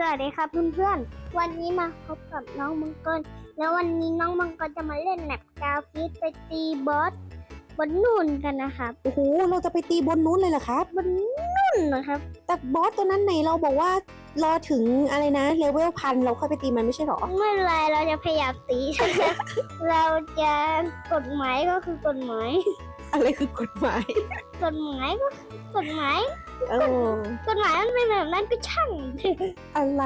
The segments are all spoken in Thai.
สวัสดีครับเพื่อนๆ วันนี้มาพบกับน้องมังกร แล้ววันนี้น้องมังกรจะมาเล่นแมปกาวฟิตไปตีบอสบนนู่นกันนะครับ โอ้โห เราจะไปตีบนนู้นเลยเหรอครับ บนนู่นนะครับ แต่บอสตัวนั้นไหนเราบอกว่ารอถึงอะไรนะเลเวลพันเราค่อยไปตีมันไม่ใช่เหรอ ไม่เป็นไรเราจะพยายามตี เราจะกฎหมายก็คือกฎหมาย อะไรคือกฎหมาย กฎหมายก็คือกฎหมาย เออกฎหมายมันเป็นแบบนั้นก็ช่าง อะไร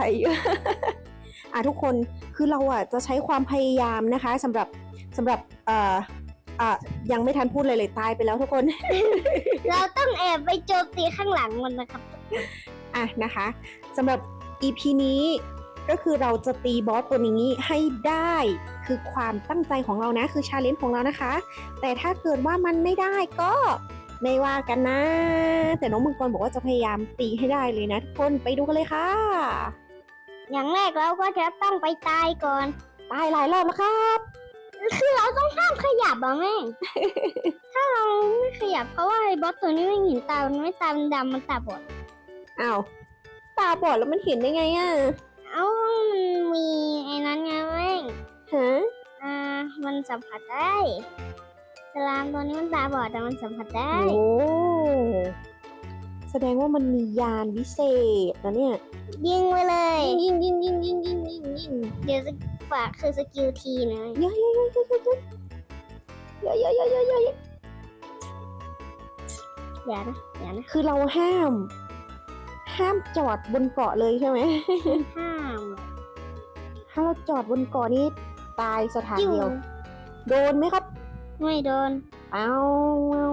อะทุกคนคือเราอะจะใช้ความพยายามนะคะสำหรับสำหรับเอ่ออะยังไม่ทันพูดเลยเลยตายไปแล้วทุกคน เราต้องแอบไปโจมตีข้างหลังมันนะครับอะนะคะสำหรับ EP นี้ก็คือเราจะตีบอสตัวนี้ให้ได้คือความตั้งใจของเรานะ คือชาเลนจ์ของเรานะคะ แต่ถ้าเกิดว่ามันไม่ได้ก็ ไม่ว่ากันนะ แต่น้องมังกรบอกว่าจะพยายามตีให้ได้เลยนะทุกคนไปดูกันเลยค่ะ อย่างแรกเราก็จะต้องไปตายก่อน ตายหลายรอบแล้วครับ คือเราต้องห้ามขยับอะแม่งถ้าเราไม่ขยับเพราะว่าไอ้บอสตัวนี้ไม่เห็นตา มันไม่ตามันดำมันตาบอดอ้าวตาบอดแล้วมันเห็นได้ไงอะเอ้ามันมีไอ้นั้นไงแม่งฮะอ่า มันสัมผัสได้ สลามตัวนี้มันตาบอดแต่มันสัมผัสได้ โอ้ แสดงว่ามันมียานวิเศษนะเนี่ย ยิงไปเลย ยิงยิงยิงยิงยิงยิงยิงเดี๋ยวจะฝากคือสกิลทีนะเยอะเยอะเยอะเยอะเยอะเยอะเยอะเยอะเยอะเยอะอย่านะอย่านะ คือเราห้าม ห้ามจอดบนเกาะเลยใช่ไหม ห้าม ถ้าเราจอดบนเกาะนี้ตายสถานจิ้วเดียว โดนไหมครับ ไม่โดนเอาเอา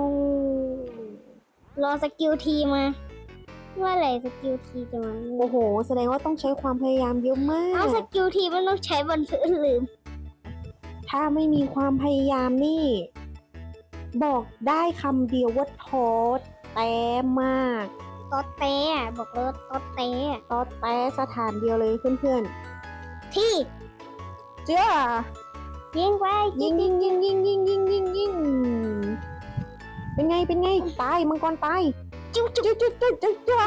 รอสกิลทีมาเมื่อไหร่สกิลทีจะมาโอ้โห แสดงว่าต้องใช้ความพยายามเยอะมาเอาสกกิลทีมันต้องใช้บนพื้นลืม ถ้าไม่มีความพยายามนี่ บอกได้คำเดียวว่าท้อแต่มากตอดเตะอะบอกเลยว่าตอดเตะอะท้อแต่สถานเดียวเลยเพื่อนที่ๆเจ้า ยิงไปยิงยิงยิงยิงยิงยิงยิงยิงเป็นไงเป็นไงตายมังกรตายจุ๊บจุ๊บจุ๊บจุ๊บจุ๊บจุ๊จุ๊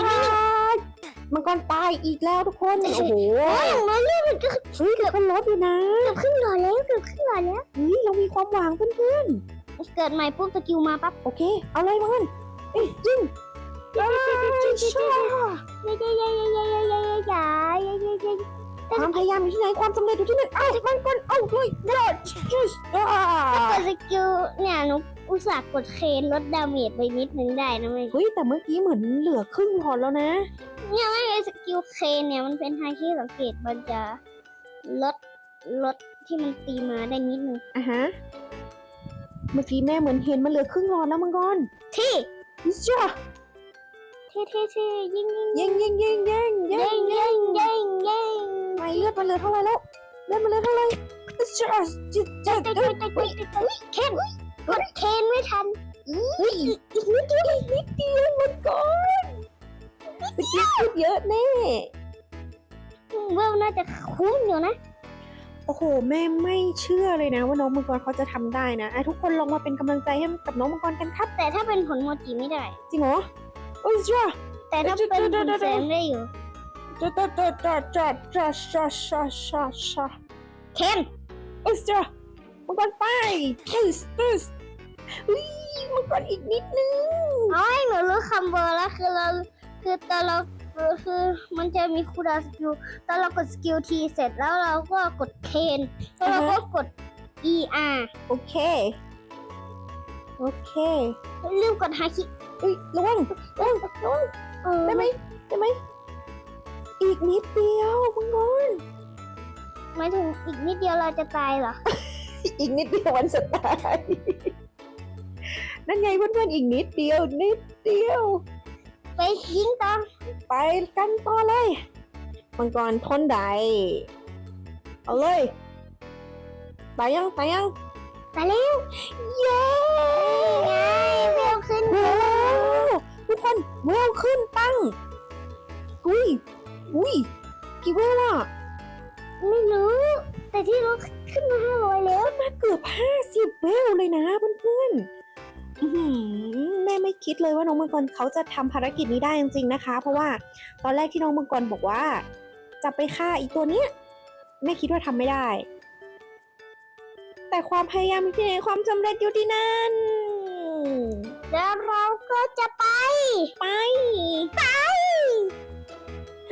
มังกรตายอีกแล้วทุกคนโอ้โหโอ้ยอย่าเรื่องมันก็เฮ้ยเกือบเป็นรถอยู่นะเกือบครึ่งหลอดแล้วเกือบครึ่งหลอดแล้วเฮ้ยเรามีความหวังเพื่อนเกิดใหม่ปุ๊บสกิลมาปั๊บโอเคเอาเลยมังกรเอ้ยยิงอ้าวช่าเย้เย้เย้เย้เย้เย้เย้เย้เย้เย้เย้เย้ ความพยายามอยู่ที่ไหนความสำเร็จอยู่ที่ไหนเอ้ามังกรเอาเลยยอดจุ๊สอ่ากดสกิลเนี่ยหนูอุตส่าห์กดเคนลดดาเมจไปนิดนึงได้นะเว้ยเฮ้ยแต่เมื่อกี้เหมือนเหลือครึ่งหลอดแล้วนะ เนี่ยไม่ไอสกิลเคนเนี่ยมันเป็นทางที่สังเกตมันจะลดลดที่มันตีมาได้นิดนึงอะฮะเมื่อกี้แม่เหมือนเห็นมันเหลือครึ่งหลอดแล้วมังกรที่จ้าเท่เท่เท่ยิงยิงยิงยิงยิงยิงยิยิงงยิงยิงยิงไม่เลือดมันเหลือเท่าไหร่แล้วเลือดมันเหลือเท่าไหร่จ้าจิตจ้าเตะเอ้เตะยเตะเตะเตะเคนกดเคนไม่ทันเฮ้ยอีกนิดเดียวอีกนิดเดียวมังกรสกิลพูดเยอะแน่เวลน่าจะคุ้มอยู่นะโอ้โหแม่ไม่เชื่อเลยนะว่าน้องมังกรเขาจะทำได้นะไอ้ทุกคนลองมาเป็นกำลังใจให้กับน้องมังกรกันครับ แต่ถ้าเป็นผลโมจิไม่ได้ จริงเหรอโอ้ยจ้าแต่ถ้าเป็นผลแสงได้อยู่จ้าจ้าจ้าจ้าจ้าจ้าจ้าจ้าจ้าจ้าเคนโอ้ยจ้ามังกรไปตึ๊สตึ๊สอุ้ยมังกรอีกนิดนึงเอ้ยหนูรู้คำเบอร์แล้วคือเราคือตอนเราคือมันจะมีคูลดาวน์สกิลตอนเรากดสกิลทีเสร็จแล้วเราก็กดเคนแล้วเราก็กด ER โอเค โอเคลืมกดฮาคิอุ้ยระวังระวังระวังเออได้ไหมได้ไหมอีกนิดเดียวมังกรหมายถึงอีกนิดเดียวเราจะตายเหรอ อีกนิดเดียววันสุดท้ายนั่นไงเพื่อนๆอีกนิดเดียว นิดเดียว ไปยิงต่อไปกันต่อเลยมังกรทนใดเอาเลยตายยังตายยัง ตายแล้วเย้ไงเวลขึ้นเวลทุกคนเวลขึ้นตั้ง อุ้ย อุ้ย กี่เวลอะไม่รู้ แต่ที่รู้ขึ้นมาห้าร้อยแล้วมาเกือบห้าสิบเวลเลยนะเพื่อนๆอื้อหือแม่ไม่คิดเลยว่าน้องมังกรเขาจะทำภารกิจนี้ได้จริงๆนะคะ เพราะว่าตอนแรกที่น้องมังกรบอกว่า จะไปฆ่าอีตัวเนี้ยแม่คิดว่าทำไม่ได้ แต่ความพยายามอยู่ที่ไหนความสำเร็จอยู่ที่นั่น แล้วเราก็จะไป ไป ไป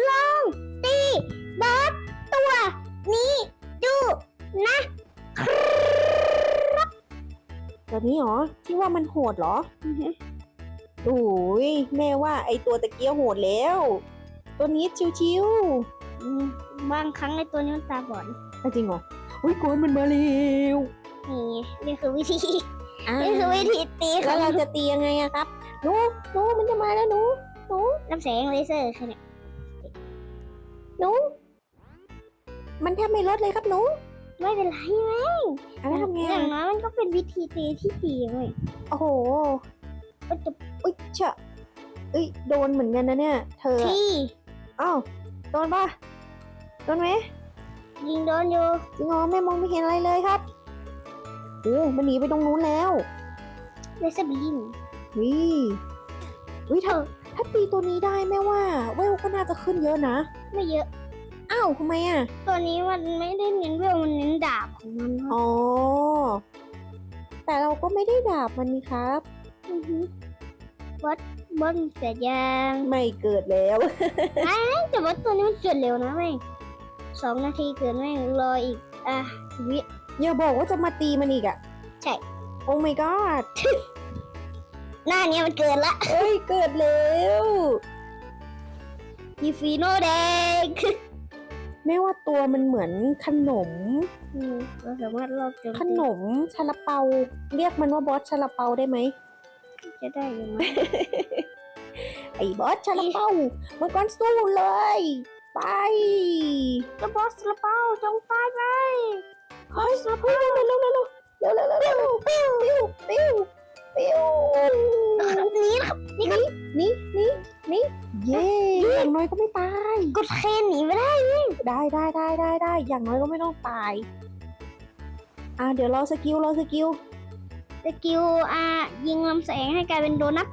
ลองตีบอสตัวนี้ดูนะแบบนี้เหรอที่ว่ามันโหดเหรอโอ้ยแม่ว่าไอตัวตะเกียโหดแล้ว ตัวนี้ชิวอืมบางครั้งในตัวนี้มันตาบอดๆอะจริงเหรอ อุ้ยโกนมันมาเร็วนี่ไงนี่คือวิธีอ่านี่คือวิธีตีขแล้อวงเราจะตียังไงอะครับหนูหนูมันจะมาแล้วหนูหนูน้ำแสงเลเซอร์ค่ะเนี่ยหนูมันแทบไม่ลดเลยครับหนูไม่เป็นไรไหมอันนั้นทำไงอย่าอะงน้อยมันก็เป็นวิธีตีที่ดีเว้ยโอ้โหก็จะอุ้ยเชอะเอ้ยโดนเหมือนกันนะเนี่ย เธออะที่อ้าวโดนปะโดนไหม ยิงโดนอยู่จริงเหรอแม่มองไม่เห็นอะไรเลยครับโอ้มันหนีไปตรงนู้นแล้วเลเซอร์บีมวิวิถ้าถ้าตีตัวนี้ได้แม่ว่าเวลก็น่าจะขึ้นเยอะนะ ไม่เยอะ อ้าวทำไมอะ ตัวนี้มันไม่ได้เน้นเวลมันเน้นดาบของมันเนอะอ๋อ แต่เราก็ไม่ได้ดาบมันนี่ครับอือฮึวัดบอลเกิดยัง ไม่เกิดแล้วแต่ว่าตัวนี้มันเกิดเร็วนะแม่ง สองนาทีเกิดแม่งรออีก อะสิบวิอย่าบอกว่าจะมาตีมันอีกอะ ใช่ โอ้ my god หน้าเนี้ยมันเกิดละเอ้ย เกิดแล้วยีฟีโนแดงไม่ว่าตัวมันเหมือนขนม อืมเราสามารถรอบโจมขตีนมชาลาเปา เรียกมันว่าบอสชาลาเปาได้ไหม จะได้ยังไงไอ้บอสชาลาเปามังกรสู้เลย ไปเสบอสลาเป้าจงตายไปเฮ้ยสลาเปาเร็วเร็วเร็วเร็วเร็วเร็วปิ้วปิ้วปิ้วปิ้วนี่ครับนี่นี่นี่นี่เย้อย่างน้อยก็ไม่ตาย กดเครนหนีไม่ได้นี่ได้ได้ได้ได้ได้อย่างน้อยก็ไม่ต้องตายอ่าเดี๋ยวรอสกิลรอสกิลสกิลอ่ายิงลำแสงให้กลายเป็นโดนัท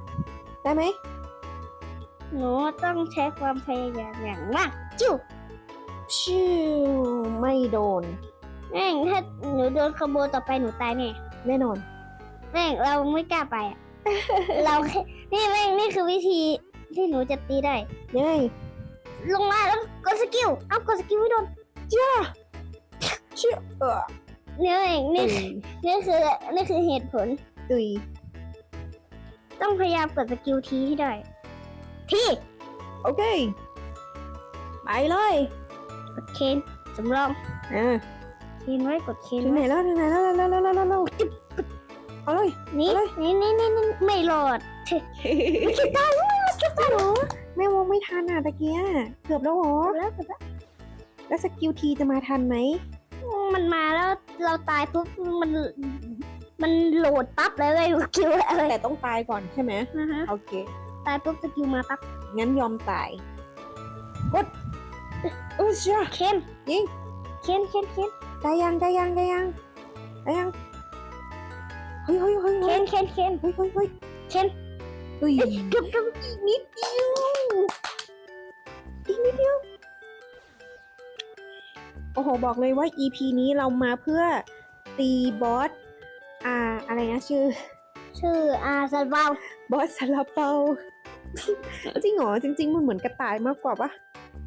ได้ไหมหนูต้องใช้ความพยายามอย่างมาก จิ้วชิวไม่โดนแม่งถ้าหนูโดนขโมยต่อไปหนูตายแน่แน่นอน แม่งเราไม่กล้าไปอะเราแค่นี่แม่งนี่คือวิธีที่หนูจะตีได้ ยังไงลงมาแล้วกดสกิลเอ้ากดสกิลไม่โดนจ้าเชื่อเออเนี่ยแม่งนี่คือนี่คือนี่คือเหตุผล ตุยต้องพยายามกดสกิลทีให้ได้ ที่โอเค ไปเลยกดเคนสำรองอ่าเคนไว้กดเคนถึงไหนไว้แล้วถึงไหนแล้วแล้วแล้วแล้วแล้วแล้วเอาเลย นี่อะไร นี่นี่นี่นี่ไม่รอดตายเหรอแม่มองไม่ทันอะตะเกียเกือบแล้วเหรอ แล้วแต่ว่าแล้วสกิลทีจะมาทันไหมมันมาแล้วเราตายปุ๊บมัน มันโหลดปั๊บเลยเว้ยสกิลอะไรแต่ต้องตายก่อนใช่ไหมนะฮะโอเค ตายปุ๊บสกิลมาปั๊บงั้นยอมตาย กดเออเชื่อเคนยิงเคนเคนเคนได้ยังได้ยังได้ยังได้ยังเฮ้ยเฮ้ยเฮ้ยเคนเคนเคนเฮ้ยเฮ้ยเฮ้ยเคนเฮ้ยเกือบเกือบอีกนิดเดียวอีกนิดเดียวโอ้โหบอกเลยว่า EP นี้เรามาเพื่อตีบอสอ่าอะไรนะชื่อ ชื่ออาซาบาวบอสซาลาเปา จริงเหรอจริง ๆ มันเหมือนกระต่ายมากกว่าปะ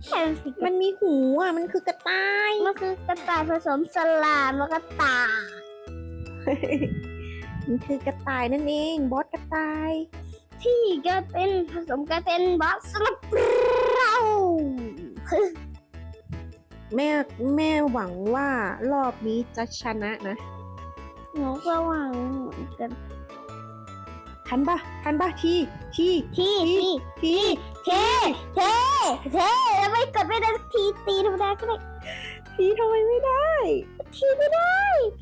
แค่สิมันมีหูอะ มันคือกระต่าย มันคือกระต่ายผสมสลามแล้วก็ตายมันคือกระต่ายนั่นเอง บอสกระต่าย ที่ก็เป็นผสมกันเป็นบอสลับเราแม่แม่หวังว่ารอบนี้จะชนะนะหนูก็หวังเหมือนกัน ทันปะทันปะทีทีที่ที่ทีเทเทเทแล้วไม่กดไม่ได้สักทีตีธรรมดาก็ได้ทีทำไมไม่ได้ ทีไม่ได้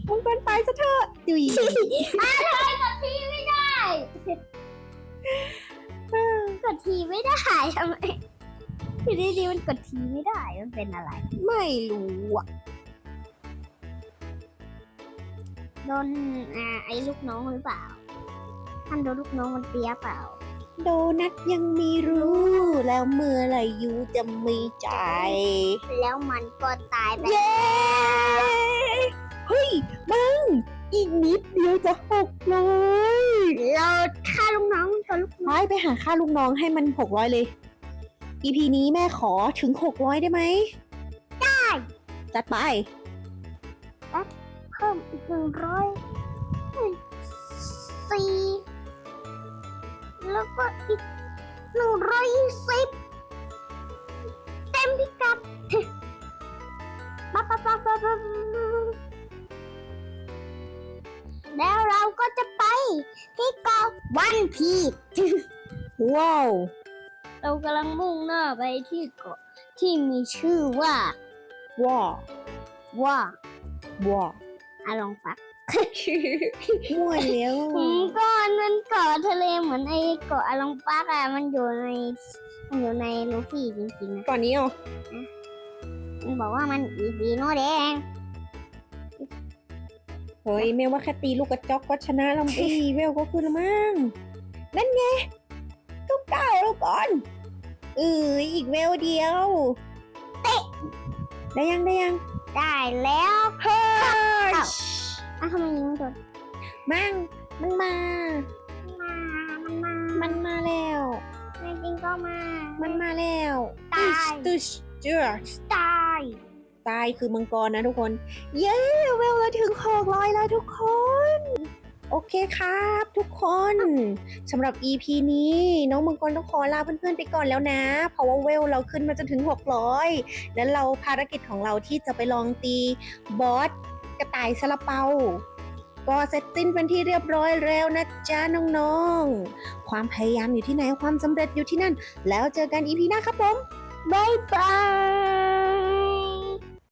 มังกรไปซะเถอะดุยอะทำไมกดทีไม่ได้กดทีไม่ได้ทำไมอยู่ดีๆมันกดทีไม่ได้มันเป็นอะไร ไม่รู้อะโดนอ่าไอ้ลูกน้องหรือเปล่า ท่านโดนลูกน้องมันเตี้ยเปล่า โดนัทยังมีรู้ แล้วเมื่อไหรยูจะมีใจ แลแล้วมันก็ตายไปเย้ เฮ้ยบังอีกนิดเดียวจะหกร้อยเราฆ่าลูกน้องกับลูกไปไปหาค่าลูกน้องให้มันหกร้อยเลย EP นี้แม่ขอถึงหกร้อยได้ไหม ได้ จัดไป เพิ่มอีกหนึ่งร้อยสี่ แล้วก็อีกหนึ่งร้อยยี่สิบเต็มพิกัดปั๊บปั๊บปั๊บปั๊บปั๊บแล้วเราก็จะไปที่เกาะวันพีว้าวเรากำลังมุ่งหน้าไปที่เกาะที่มีชื่อว่าว้าวว่าว้าวอาลองปัก มั่วแล้วอืมก็มันเกาะทะเลเหมือนไอ้เกาะอาลองปักอะมันอยู่ในมันอยู่ในลูฟี่จริงๆนะก่อนนี้เหรอมันบอกว่ามันอีบีโนแดงเฮ้ยแม่ว่าแค่ตีลูกกระจอกก็ชนะแล้วเอ้ยเวลก็ขึ้นแล้วมั้งนั่นไงต้องก้าวแล้วก่อนเอออีกเวลเดียว เตะ ได้ยังได้ยัง ได้แล้วเฮ้ยอ้าว ทำไมยิงไม่โดนมั่งมันมามามันมา มันมาแล้วไม่จริงก็มา มันมาแล้วตาย ตุชเจือตายตายคือมังกรนะทุกคน เย้เวลเราถึงหกร้อยแล้วทุกคน โอเคครับทุกคนสำหรับ EP นี้ น้องมังกรต้องขอลาเพื่อนๆไปก่อนแล้วนะ เพราะว่าเวลเราขึ้นมาจนถึง 600 แล้วเราภารกิจของเราที่จะไปลองตีบอส กระต่ายซาลาเปา ก็เสร็จสิ้นเป็นที่เรียบร้อยแล้วนะจ๊ะน้องๆ ความพยายามอยู่ที่ไหนความสำเร็จอยู่ที่นั่น แล้วเจอกันอีพีหน้าครับผม บ๊ายบาย